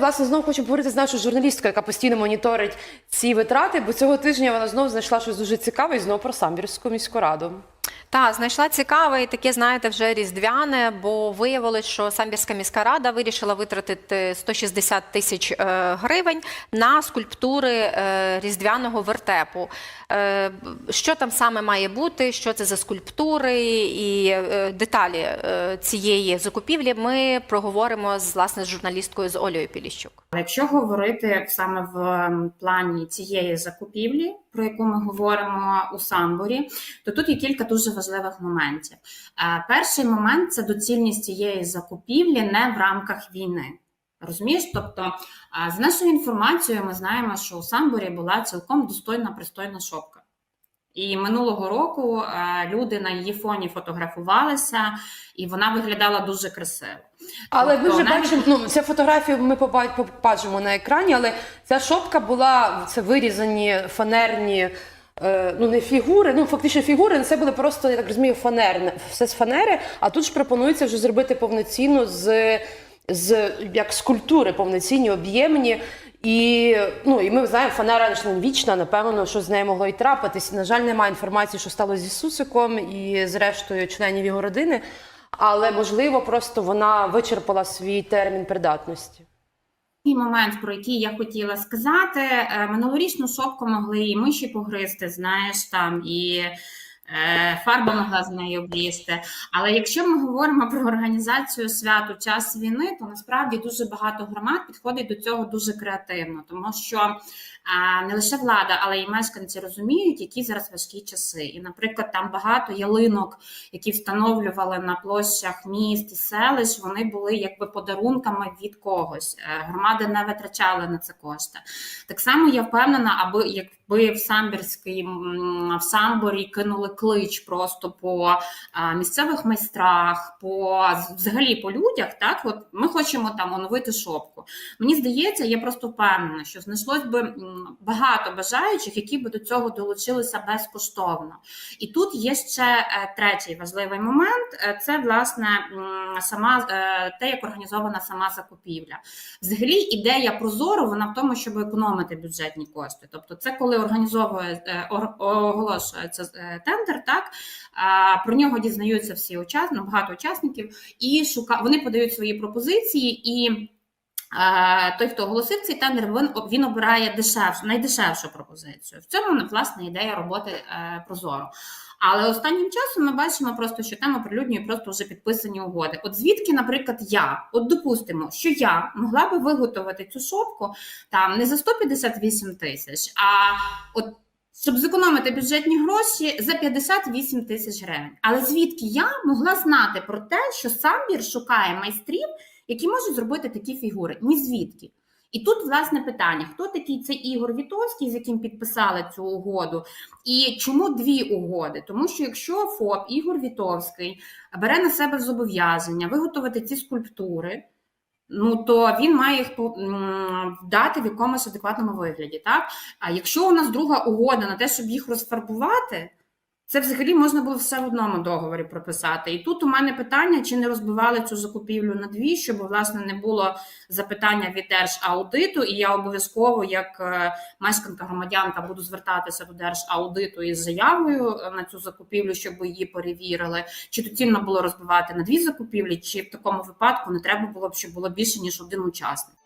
власне знову хочу поговорити з нашою журналісткою, яка постійно моніторить ці витрати, бо цього тижня вона знову знайшла щось дуже цікаве і знову про Самбірську міську раду. Та знайшла цікаве і таке, знаєте, вже різдвяне, бо виявилось, що Самбірська міська рада вирішила витратити 160 тисяч е, гривень на скульптури е, різдвяного вертепу. Е, Що там саме має бути, що це за скульптури і деталі цієї закупівлі ми проговоримо з власне з журналісткою з Олею Піліщук. Якщо говорити саме в плані цієї закупівлі, про яку ми говоримо у Самборі, то тут є кілька дуже важливих моментів. Е, Перший момент це доцільність цієї закупівлі не в рамках війни. Розумієш? Тобто, е, з нашою інформацією, ми знаємо, що у Самборі була цілком достойна пристойна шопка. І минулого року е, люди на її фоні фотографувалися, і вона виглядала дуже красиво. Але ми Тобто вже навіть- бачимо, ну цю фотографію ми побачимо на екрані, але ця шопка була це вирізані фанерні. е, Ну, не фігури, ну фактично фігури, це були просто, я так розумію, фанерне, все з фанери. А тут ж пропонується вже зробити повноцінно з, з як скульптури, повноцінні, об'ємні. І, ну, і ми знаємо, фанера не вічна, напевно, що з нею могло і трапитись. На жаль, немає інформації, що сталося зі Сусиком і з рештою членів його родини. Але можливо, просто вона вичерпала свій термін придатності. Такий момент, про який я хотіла сказати, Е, минулорічну шопку могли і миші погризти, знаєш, там і фарба могла з неї облізти. Але якщо ми говоримо про організацію свят у час війни, то насправді дуже багато громад підходить до цього дуже креативно, тому що не лише влада, але й мешканці розуміють, які зараз важкі часи. І, наприклад, там багато ялинок, які встановлювали на площах міст і селищ, вони були якби подарунками від когось. Е, Громади не витрачали на це кошти. Так само я впевнена, аби якби в Самбірській в Самборі кинули клич просто по місцевих майстрах, по взагалі по людях. Так, от ми хочемо там оновити шопку. Мені здається, я просто впевнена, що знайшлось би багато бажаючих, які би до цього долучилися безкоштовно. І тут є ще е, третій важливий момент: Е, це власне сама е, те, як організована сама закупівля. Взагалі, ідея прозору вона в тому, щоб економити бюджетні кошти. Тобто, це коли організовує оголошується е, тендер, так про нього дізнаються всі учасники, багато учасників, і шука вони подають свої пропозиції і. Той, хто оголосив цей тендер, він, він обирає дешевшу, найдешевшу пропозицію. В цьому власне ідея роботи е, Прозоро. Але останнім часом ми бачимо просто, що там оприлюднює просто вже підписані угоди. От звідки, наприклад, я, от допустимо, що я могла би виготовити цю шопку там не за 158 тисяч, а от щоб зекономити бюджетні гроші за 58 тисяч гривень. Але звідки я могла знати про те, що Самбір шукає майстрів, які можуть зробити такі фігури? Ні звідки. І тут власне питання: хто такий цей Ігор Вітовський, з яким підписали цю угоду, і чому дві угоди? Тому що якщо ФОП Ігор Вітовський бере на себе зобов'язання виготовити ці скульптури, ну то він має їх дати в якомусь адекватному вигляді. Так? А якщо у нас друга угода на те, щоб їх розфарбувати, це взагалі можна було все в одному договорі прописати. І тут у мене питання, чи не розбивали цю закупівлю на дві, щоб власне не було запитання від держаудиту, і я обов'язково, як е, мешканка громадянка, буду звертатися до держаудиту із заявою е, на цю закупівлю, щоб її перевірили. Чи доцільно було розбивати на дві закупівлі, чи в такому випадку не треба було б, щоб було більше ніж один учасник.